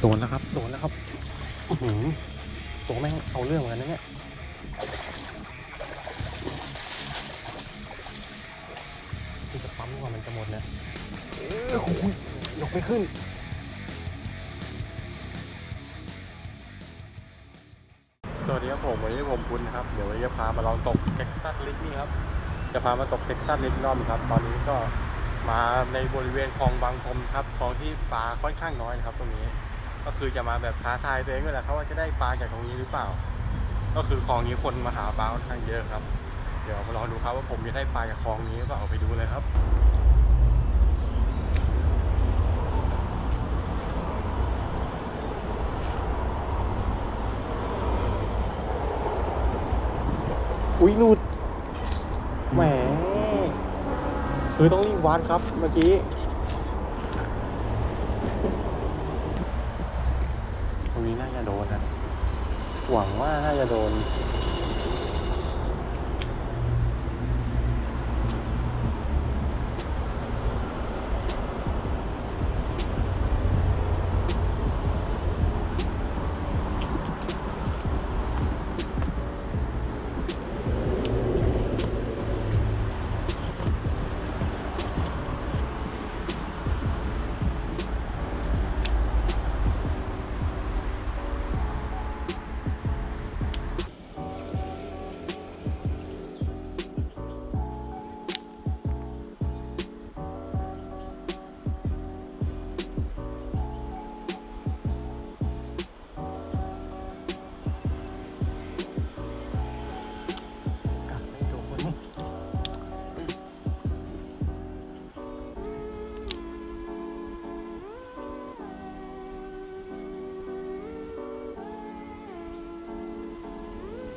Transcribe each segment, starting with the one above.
โดนแล้วครับ โดนแล้วครับอื้อหือตัวแม่งเอาเรื่องเหมือนกันนะเนี่ย ที่จะปั๊มกว่ามันจะหมดเนี่ยเออโอ้ยยกไม่ขึ้น สวัสดีครับผมวันนี้ผมคุณนะครับ เดี๋ยววันนี้จะพามาลองตกเท็กซัสลิกนี่ครับ จะพามาตกเท็กซัสลิกนอมครับ ตอนนี้ก็มาในบริเวณคลองบางพรมครับ คลองที่ปลาค่อนข้างน้อยนะครับตรงนี้ ก็คือจะมาแบบท้าทายตัวเองด้วยแหละครับว่าจะได้ปลาจากตรงนี้หรือเปล่า ก็คือคลองนี้คนมาหาปลาค่อนข้างเยอะครับ เดี๋ยวมาลองดูครับว่าผมจะได้ปลาจากคลองนี้หรือเปล่าเอาไปดูเลยครับอุ้ยหลุดแหมคือต้องรีบวัดครับเมื่อกี้ ตรง น่าจะโดนนะ หวังว่าน่าจะโดน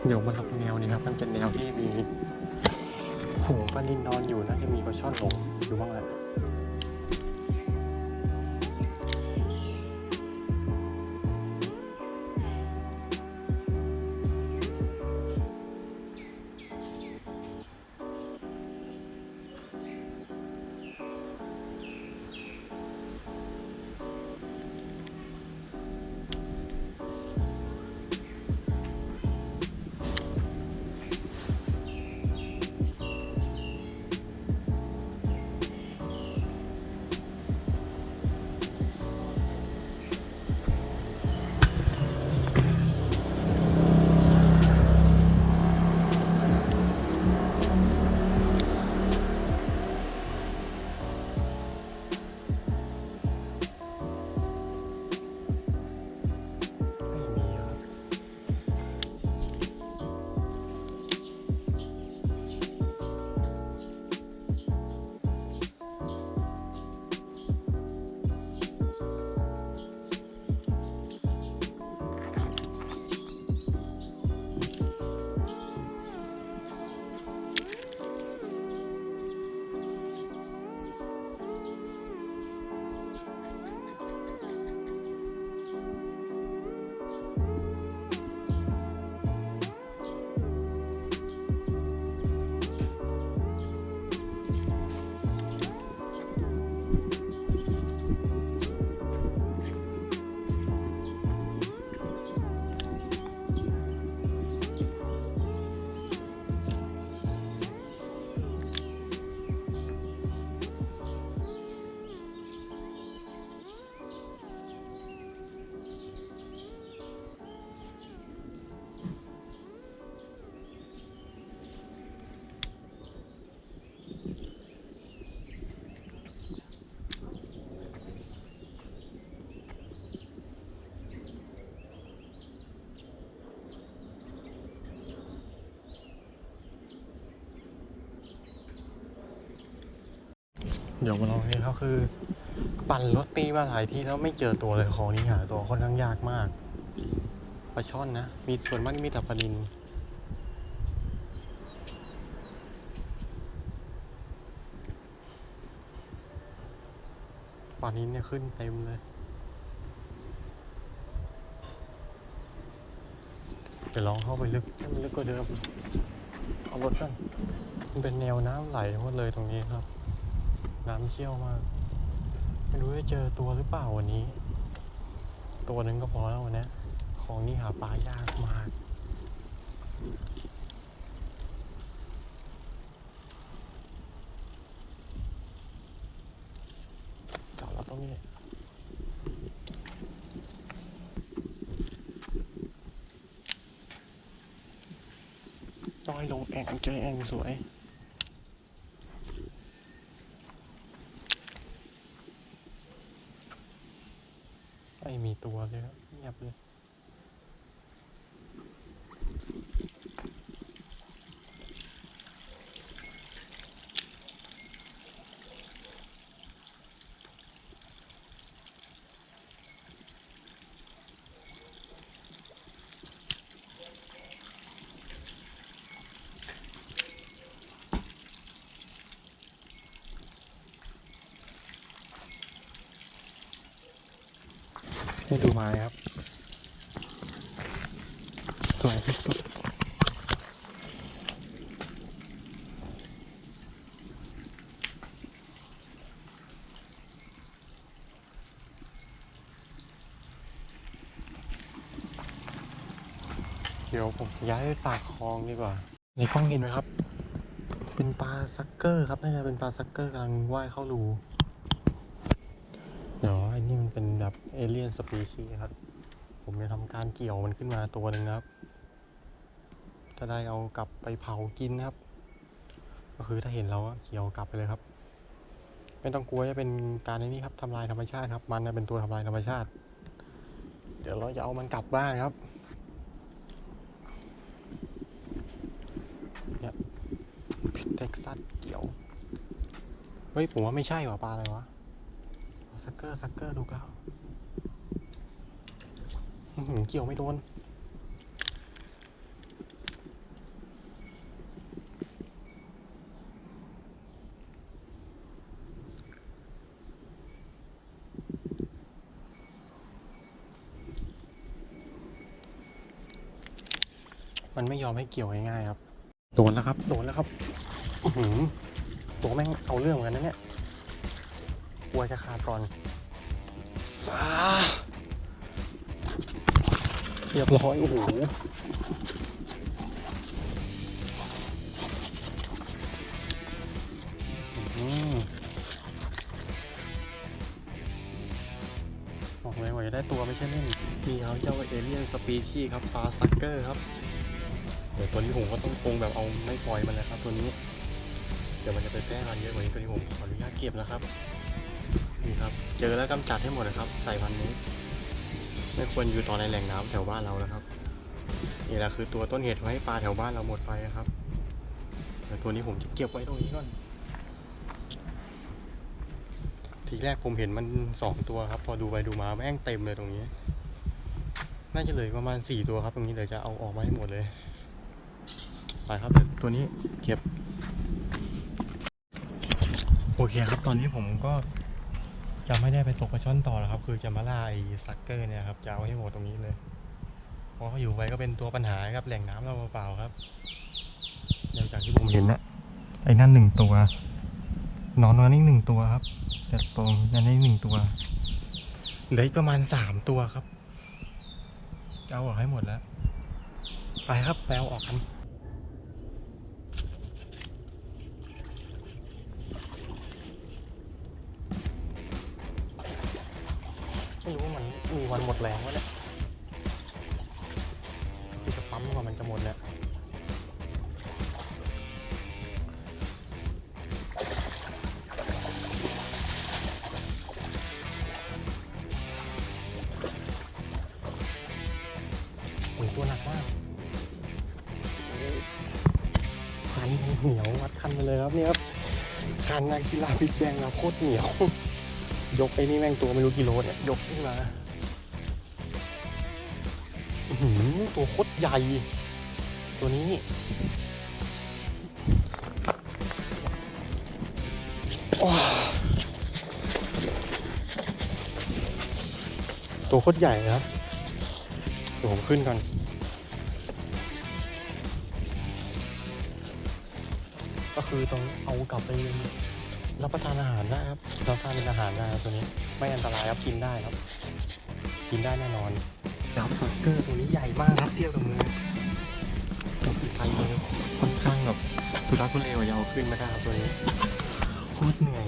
เดี๋ยวมาทำแนวนี้ครับ มันเป็นแนวที่มีฝูงปลานินนอนอยู่น่าจะมีปลาช่อนลงอยู่บ้างแหละ เดี๋ยวมาลองนี่เขาคือ ปั่นรถตีมาหลายที่แล้วไม่เจอตัวเลยของนี้หาตัวค่อนข้างยากมากปลาช่อนนะ มีส่วนมากมีแต่ปลานินปลานินเนี่ยขึ้นเต็มเลย เดี๋ยวลองเข้าไปลึกให้มันลึกกว่าเดิม เอารถกันมันเป็นแนวน้ำไหลหมดเลยตรงนี้ครับ น้ำเชี่ยวมาก ไม่รู้จะเจอตัวหรือเปล่าวันนี้ ตัวหนึ่งก็พอแล้ววันนี้ของนี่หาปลายากมากจอดแล้วตรงนี้ต้องให้ลงแอ่งเจอแอ่งสวย ไม่มีตัวเลยเงียบเลย ให้ดูไม้ครับสวยที่สุดเดี๋ยวผมย้ายไปปากคลองดีกว่า ในกล้องเห็นไหมครับ เป็นปลาซักเกอร์ครับ น่าจะเป็นปลาซักเกอร์กำลังว่ายเข้ารู เดี๋ยวไอ้นี่มันเป็น แบบเอเลียนสปีชีครับ ผมจะทำการเกี่ยวมันขึ้นมาตัวหนึ่งครับ จะได้เอากลับไปเผากินนะครับ ก็คือถ้าเห็นเราเกี่ยวกลับไปเลยครับ ไม่ต้องกลัวจะเป็นการในนี้ครับทำลายธรรมชาติครับ มันเป็นตัวทำลายธรรมชาติ เดี๋ยวเราจะเอามันกลับบ้านครับเนี่ยเท็กซัสเกี่ยว เฮ้ยผมว่าไม่ใช่ว่ะปลาอะไรวะ ซักเกอร์ซักเกอร์ดูแล้วอื้อหือเกี่ยวไม่โดนมันไม่ยอมให้เกี่ยวง่ายๆครับ โดนแล้วครับ โดนแล้วครับอื้อหือตัวแม่งเอาเรื่องเหมือนกันนะเนี่ย กลัวจะขาดก่อนสาเรียบร้อยโอ้โหอืมบอกเลยว่าจะได้ตัวไม่ใช่เล่นนี่ครับเจ้าเอเลียนสปีชีส์ครับปลาซักเกอร์ครับ เดี๋ยวตัวนี้ผมก็ต้องคงแบบเอาไม่ปล่อยมันนะครับตัวนี้ เดี๋ยวมันจะไปแพร่พันธุ์เยอะกว่านี้ตัวนี้ผมขออนุญาตเก็บนะครับ นี่ครับ เจอแล้วกำจัดให้หมดนะครับ ใส่พันนี้ ไม่ควรอยู่ต่อในแหล่งน้ำแถวบ้านเรานะครับ นี่แหละคือตัวต้นเหตุไว้ให้ปลาแถวบ้านเราหมดไปนะครับแต่ตัวนี้ผมจะเก็บไว้ตรงนี้ก่อน ทีแรกผมเห็นมันสองตัวครับ พอดูไปดูมาแม่งเต็มเลยตรงนี้ น่าจะเหลือประมาณสี่ตัวครับ ตรงนี้เดี๋ยวจะเอาออกมาให้หมดเลยไปครับเดี๋ยวตัวนี้เก็บ โอเคครับ ตอนนี้ผมก็ จะไม่ได้ไปตกปลาช่อนต่อแล้วครับ คือจะมาล่าไอ้ซักเกอร์เนี่ยครับจะเอาให้หมดตรงนี้เลย เพราะเขาอยู่ไว้ก็เป็นตัวปัญหาครับแหล่งน้ำเราเปล่าๆครับเดี๋ยวจากที่ผมเห็นนะไอ้นั่นหนึ่งตัวนอนนนี่หนึ่งตัวครับแต่ตรงนั่นนี่หนึ่งตัวเหลืออีกประมาณสามตัวครับจะเอาออกให้หมดแล้ว ไปครับไปเอาออกกัน วันหมดแรงวะเนี่ยที่จะปั๊มกว่ามันจะหมดเนี่ยโอ้ยตัวหนักมากคันเหนียววัดคันไปเลยครับเนี่ยครับคันนากีฬาบิ๊กแบงเราโคตรเหนียวยกไอ้นี่แม่งตัวไม่รู้กี่โลเนี่ยยกขึ้นมา ตัวโคตรใหญ่ ตัวนี้ตัวโคตรใหญ่นะเดี๋ยวผมขึ้นก่อนก็คือต้องเอากลับไปรับประทานอาหารได้ครับรับประทานเป็นอาหารได้ครับตัวนี้ ไม่อันตรายครับกินได้ครับ กินได้แน่นอน ดับฟักเกอร์ตัวนี้ใหญ่มากครับเทียบกับมือตัวที่ไทยเลยค่อนข้างแบบทุรักทุเลกว่าจะเอาขึ้นมาได้ครับตัวนี้โคตรเหนื่อย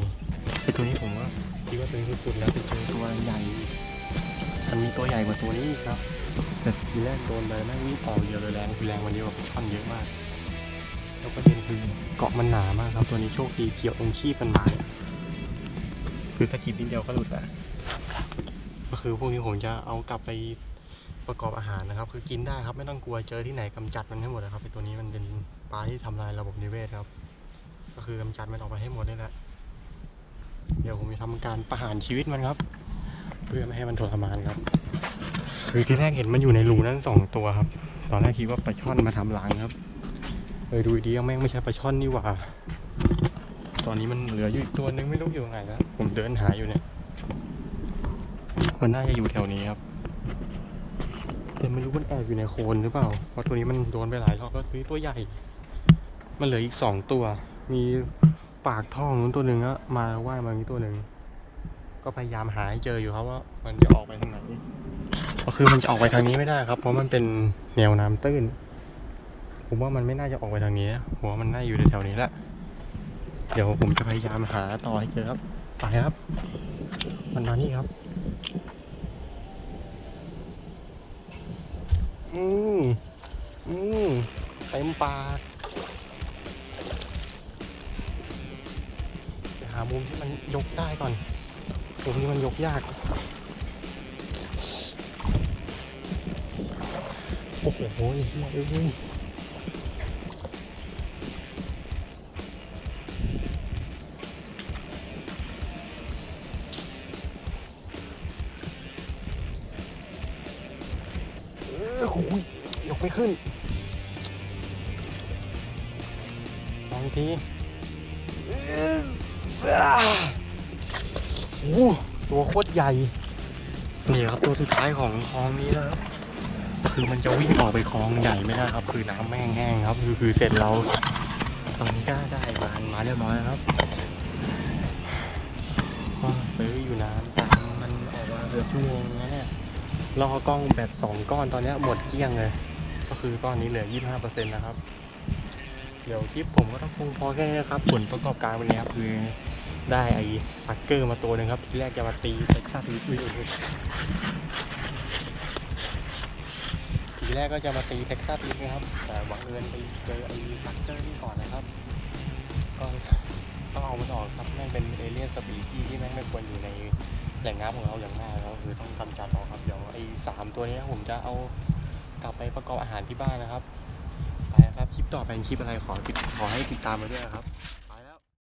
ไอตัวนี้ผมว่าคิดว่าตัวนี้คือสุดแล้วไปเจอตัวใหญ่อีกมันมีตัวใหญ่กว่าตัวนี้อีกครับแต่ทีแรกโดนเลยแม่งวิ่งออกเดียวเลยแรงคือแรงวันนี้กว่าปลาช่อนเยอะมากแล้วประเด็นคือเกาะมันหนามากครับตัวนี้โชคดีเกี่ยวตรงขี้มันมาเนี่ยคือสะกิดนิดเดียวก็หลุดแล้วก็คือพวกนี้ผมจะเอากลับไป ประกอบอาหารนะครับ คือกินได้ครับไม่ต้องกลัวเจอที่ไหนกำจัดมันให้หมดนะครับไอตัวนี้มันเป็นปลาที่ทำลายระบบนิเวศครับ ก็คือกำจัดมันออกไปให้หมดนี่แหละเดี๋ยวผมจะทำการประหารชีวิตมันครับ เพื่อไม่ให้มันทรมานครับ คือที่แรกเห็นมันอยู่ในรูนั้นสองตัวครับ ตอนแรกคิดว่าปลาช่อนมาทำรังครับเออดูดีๆแม่งไม่ใช่ปลาช่อนนี่หว่าตอนนี้มันเหลืออยู่อีกตัวนึงไม่รู้อยู่ไหนแล้วผมเดินหาอยู่เนี่ยมันน่าจะอยู่แถวนี้ครับ แต่ไม่รู้มันแอบอยู่ในโคนหรือเปล่า เพราะตัวนี้มันโดนไปหลายรอบแล้วตัวนี้ตัวใหญ่ มันเหลืออีกสองตัว มีปากท่องนู้นตัวหนึ่งอะมาว่ายมาอีกตัวหนึ่ง ก็พยายามหาให้เจออยู่ครับว่า มันจะออกไปทางไหน ก็คือมันจะออกไปทางนี้ไม่ได้ครับ เพราะมันเป็นแนวน้ำตื้น ผมว่ามันไม่น่าจะออกไปทางนี้นะผมว่ามันน่าอยู่แถวๆนี้แหละ เดี๋ยวผมจะพยายามหาต่อให้เจอครับ ไปครับ มันมานี่ครับ อืมอืมเต็มปากจะหามุมที่มันยกได้ก่อนมุมนี้มันยกยากโอ้โหเฮ้ย อ้ยเออโหยยกไม่ขึ้นลองอีกทีเออซ่าโอ้โหตัวโคตรใหญ่ นี่ครับตัวสุดท้ายของคลองนี้แล้วครับคือมันจะวิ่งออกไปคลองใหญ่ไม่ได้ครับ คือน้ำแม่งแห้งครับ คือคือเสร็จเรา ตอนนี้ก็ได้บานมาเรียบร้อยแล้วครับก็ซื้ออยู่นานตามมันออกมาเกือบชั่วโมงแล้วเนี่ย รอกล้องแบตสองก้อนตอนนี้หมดเกลี้ยงเลย ก็คือก้อนนี้เหลือ 25%นะครับ เดี๋ยวคลิปผมก็ต้องคงพอแค่นี้นะครับ ผลประกอบการวันนี้ครับคือได้ไอ้ฟักเกอร์มาตัวหนึ่งครับ ที่แรกจะมาตีเซ็กซัสวิทวิวทีแรกก็จะมาตีเท็กซัสลิงนะครับ แต่บังเอิญไปเจอไอ้ฟักเกอร์นี่ก่อนนะครับ ก็ต้องเอามันออกครับแม่งเป็นเอเลี่ยนสปีชีส์ที่แม่งไม่ควรอยู่ใน แหล่งน้ำของเราอย่างมากแล้วคือต้องกำจัดออกครับเดี๋ยวไอ้สามตัวนี้ผมจะเอากลับไปประกอบอาหารที่บ้านนะครับไปครับคลิปต่อไปเป็นคลิปอะไรขอติดขอให้ติดตามมาด้วยนะครับ